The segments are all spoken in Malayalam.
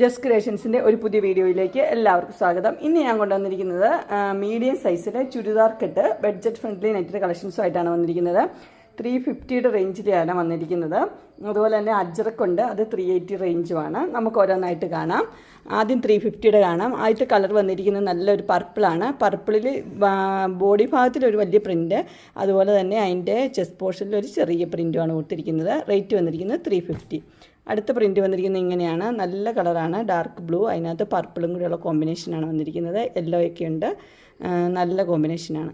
ജസ്റ്റ് ക്രിയേഷൻസിന്റെ ഒരു പുതിയ വീഡിയോയിലേക്ക് എല്ലാവർക്കും സ്വാഗതം. ഇന്ന് ഞാൻ കൊണ്ടുവന്നിരിക്കുന്നത് മീഡിയം സൈസിലെ ചുരിദാർ കെട്ട് ബഡ്ജറ്റ് ഫ്രണ്ട്ലി നെറ്റിന്റെ കളക്ഷൻസുമായിട്ടാണ് വന്നിരിക്കുന്നത്. ത്രീ ഫിഫ്റ്റിയുടെ റേഞ്ചിലാണ് വന്നിരിക്കുന്നത്. അതുപോലെ തന്നെ അജ്രക്കുണ്ട്. അത് ത്രീ എയ്റ്റി റേഞ്ചുമാണ് നമുക്ക് ഓരോന്നായിട്ട് കാണാം. ആദ്യം ത്രീ ഫിഫ്റ്റിയുടെ കാണാം. ആദ്യത്തെ കളർ വന്നിരിക്കുന്നത് നല്ലൊരു പർപ്പിളാണ് പർപ്പിളിൽ ബോഡി ഭാഗത്തിൽ ഒരു വലിയ പ്രിന്റ് അതുപോലെ തന്നെ അതിന്റെ ചെസ്റ്റ് പോർഷനിൽ ഒരു ചെറിയ പ്രിന്റുമാണ് കൊടുത്തിരിക്കുന്നത്. റേറ്റ് വന്നിരിക്കുന്നത് ത്രീ ഫിഫ്റ്റി അടുത്ത പ്രിന്റ് വന്നിരിക്കുന്നത് ഇങ്ങനെയാണ്. നല്ല കളറാണ് ഡാർക്ക് ബ്ലൂ അതിനകത്ത് പർപ്പിളും കൂടെയുള്ള കോമ്പിനേഷനാണ് വന്നിരിക്കുന്നത്. യെല്ലോ ഒക്കെ ഉണ്ട്. നല്ല കോമ്പിനേഷനാണ്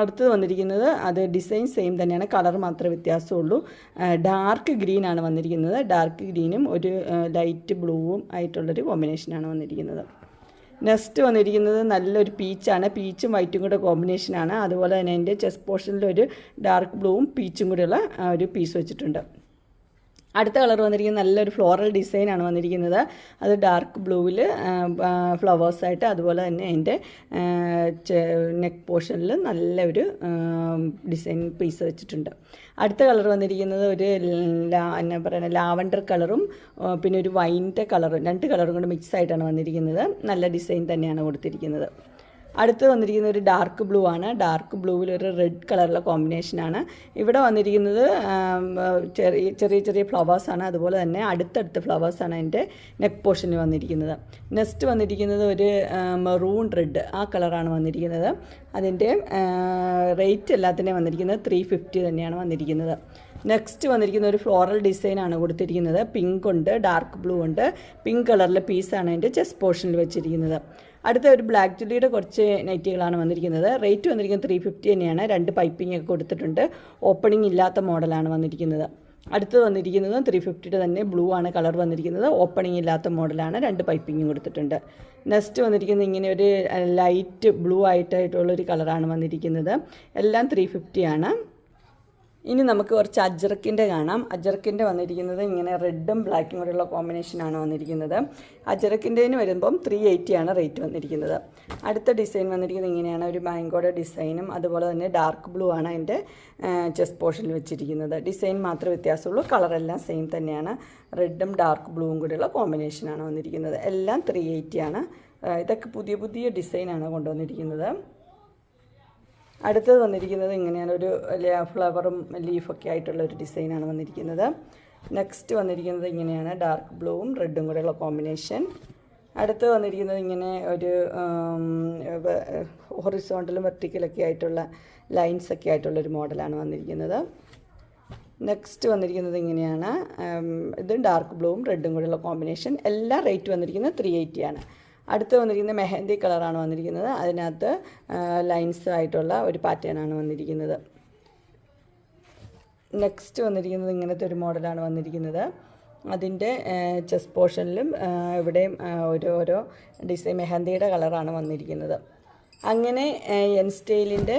അടുത്തത് വന്നിരിക്കുന്നത് അത് ഡിസൈൻ സെയിം തന്നെയാണ്. കളർ മാത്രമേ വ്യത്യാസമുള്ളൂ. ഡാർക്ക് ഗ്രീൻ ആണ് വന്നിരിക്കുന്നത്. ഡാർക്ക് ഗ്രീനും ഒരു ലൈറ്റ് ബ്ലൂവും ആയിട്ടുള്ളൊരു കോമ്പിനേഷനാണ് വന്നിരിക്കുന്നത്. നെക്സ്റ്റ് വന്നിരിക്കുന്നത് നല്ലൊരു പീച്ചാണ്. പീച്ചും വൈറ്റും കൂടെ കോമ്പിനേഷനാണ് അതുപോലെ തന്നെ എന്റെ ചെസ്റ്റ് പോർഷനിൽ ഒരു ഡാർക്ക് ബ്ലൂവും പീച്ചും കൂടെയുള്ള ഒരു പീസ് വെച്ചിട്ടുണ്ട്. അടുത്ത കളർ വന്നിരിക്കുന്നത് നല്ലൊരു ഫ്ലോറൽ ഡിസൈനാണ് വന്നിരിക്കുന്നത്. അത് ഡാർക്ക് ബ്ലൂവിൽ ഫ്ലവേഴ്സായിട്ട് അതുപോലെ തന്നെ അതിന്റെ നെക്ക് പോർഷനിൽ നല്ലൊരു ഡിസൈൻ പീസ് വെച്ചിട്ടുണ്ട്. അടുത്ത കളർ വന്നിരിക്കുന്നത് ഒരു എന്നാ പറയുക ലാവണ്ടർ കളറും പിന്നെ ഒരു വൈന്റെ കളറും രണ്ട് കളറും കൂടെ മിക്സ് ആയിട്ടാണ് വന്നിരിക്കുന്നത്. നല്ല ഡിസൈൻ തന്നെയാണ് കൊടുത്തിരിക്കുന്നത്. അടുത്ത് വന്നിരിക്കുന്ന ഒരു ഡാർക്ക് ബ്ലൂ ആണ്. ഡാർക്ക് ബ്ലൂവിൽ ഒരു റെഡ് കളറുള്ള കോമ്പിനേഷനാണ് ഇവിടെ വന്നിരിക്കുന്നത് ചെറിയ ചെറിയ ചെറിയ ഫ്ലവേഴ്സാണ് അതുപോലെ തന്നെ അടുത്തടുത്ത ഫ്ലവേഴ്സാണ് അതിന്റെ നെക്ക് പോർഷനിൽ വന്നിരിക്കുന്നത്. നെക്സ്റ്റ് വന്നിരിക്കുന്നത് ഒരു മെറൂൺ റെഡ് ആ കളറാണ് വന്നിരിക്കുന്നത്. അതിന്റെ റേറ്റ് എല്ലാത്തിന്റെയും വന്നിരിക്കുന്നത് ത്രീ ഫിഫ്റ്റി തന്നെയാണ് വന്നിരിക്കുന്നത്. നെക്സ്റ്റ് വന്നിരിക്കുന്ന ഒരു ഫ്ലോറൽ ഡിസൈനാണ് കൊടുത്തിരിക്കുന്നത്. പിങ്ക് ഉണ്ട് ഡാർക്ക് ബ്ലൂ ഉണ്ട്. പിങ്ക് കളറിലെ പീസാണ് അതിന്റെ ചെസ്റ്റ് പോർഷനിൽ വെച്ചിരിക്കുന്നത്. അടുത്ത ഒരു ബ്ലാക്ക് ജുലിയുടെ കുറച്ച് നൈറ്റികളാണ് വന്നിരിക്കുന്നത്. റേറ്റ് വന്നിരിക്കുന്നത് ത്രീ ഫിഫ്റ്റി തന്നെയാണ്. രണ്ട് പൈപ്പിംഗ് ഒക്കെ കൊടുത്തിട്ടുണ്ട്. ഓപ്പണിംഗ് ഇല്ലാത്ത മോഡലാണ് വന്നിരിക്കുന്നത്. അടുത്ത് വന്നിരിക്കുന്നത് ത്രീ ഫിഫ്റ്റിയുടെ തന്നെ ബ്ലൂ ആണ് കളർ വന്നിരിക്കുന്നത്. ഓപ്പണിംഗ് ഇല്ലാത്ത മോഡലാണ് രണ്ട് പൈപ്പിങ്ങും കൊടുത്തിട്ടുണ്ട്. നെക്സ്റ്റ് വന്നിരിക്കുന്നത് ഇങ്ങനെ ഒരു ലൈറ്റ് ബ്ലൂ ആയിട്ടായിട്ടുള്ളൊരു കളറാണ് വന്നിരിക്കുന്നത്. എല്ലാം ത്രീ ആണ്. ഇനി നമുക്ക് കുറച്ച് അജ്രക്കിന്റെ കാണാം. അജ്രക്കിന്റെ വന്നിരിക്കുന്നത് ഇങ്ങനെ റെഡും ബ്ലാക്കും കൂടെയുള്ള കോമ്പിനേഷനാണ് വന്നിരിക്കുന്നത്. അജ്രക്കിന്റെന് വരുമ്പം ത്രീ എയ്റ്റിയാണ് റേറ്റ് വന്നിരിക്കുന്നത്. അടുത്ത ഡിസൈൻ വന്നിരിക്കുന്നത് ഇങ്ങനെയാണ്. ഒരു മാങ്കോയുടെ ഡിസൈനും അതുപോലെ തന്നെ ഡാർക്ക് ബ്ലൂ ആണ് അതിന്റെ ചെസ്റ്റ് പോർഷനിൽ വെച്ചിരിക്കുന്നത്. ഡിസൈൻ മാത്രമേ വ്യത്യാസമുള്ളൂ. കളറെല്ലാം സെയിം തന്നെയാണ്. റെഡും ഡാർക്ക് ബ്ലൂവും കൂടെയുള്ള കോമ്പിനേഷനാണ് വന്നിരിക്കുന്നത്. എല്ലാം ത്രീ എയ്റ്റിയാണ് ഇതൊക്കെ പുതിയ പുതിയ ഡിസൈനാണ് കൊണ്ടുവന്നിരിക്കുന്നത്. അടുത്തത് വന്നിരിക്കുന്നത് ഇങ്ങനെയാണ്. ഒരു ഫ്ലവറും ലീഫൊക്കെ ആയിട്ടുള്ള ഒരു ഡിസൈനാണ് വന്നിരിക്കുന്നത്. നെക്സ്റ്റ് വന്നിരിക്കുന്നത് ഇങ്ങനെയാണ്. ഡാർക്ക് ബ്ലൂവും റെഡും കൂടെയുള്ള കോമ്പിനേഷൻ അടുത്ത് വന്നിരിക്കുന്നത് ഇങ്ങനെ ഒരു ഹൊറിസോണ്ടലും വെർട്ടിക്കലൊക്കെ ആയിട്ടുള്ള ലൈൻസ് ഒക്കെ ആയിട്ടുള്ള ഒരു മോഡലാണ് വന്നിരിക്കുന്നത്. നെക്സ്റ്റ് വന്നിരിക്കുന്നത് ഇങ്ങനെയാണ്. ഇത് ഡാർക്ക് ബ്ലൂവും റെഡും കൂടെയുള്ള കോമ്പിനേഷൻ എല്ലാ റേറ്റ് വന്നിരിക്കുന്നത് ത്രീ എയ്റ്റി ആണ്. അടുത്ത് വന്നിരിക്കുന്നത് മെഹന്തി കളറാണ് വന്നിരിക്കുന്നത്. അതിനകത്ത് ലൈൻസ് ആയിട്ടുള്ള ഒരു പാറ്റേൺ ആണ് വന്നിരിക്കുന്നത്. നെക്സ്റ്റ് വന്നിരിക്കുന്നത് ഇങ്ങനത്തെ ഒരു മോഡലാണ് വന്നിരിക്കുന്നത്. അതിന്റെ ചെസ്റ്റ് പോർഷനിലും ഇവിടെയും ഓരോരോ ഡിസൈൻ മെഹന്തിയുടെ കളറാണ് വന്നിരിക്കുന്നത്. അങ്ങനെ എൻ സ്റ്റൈലിന്റെ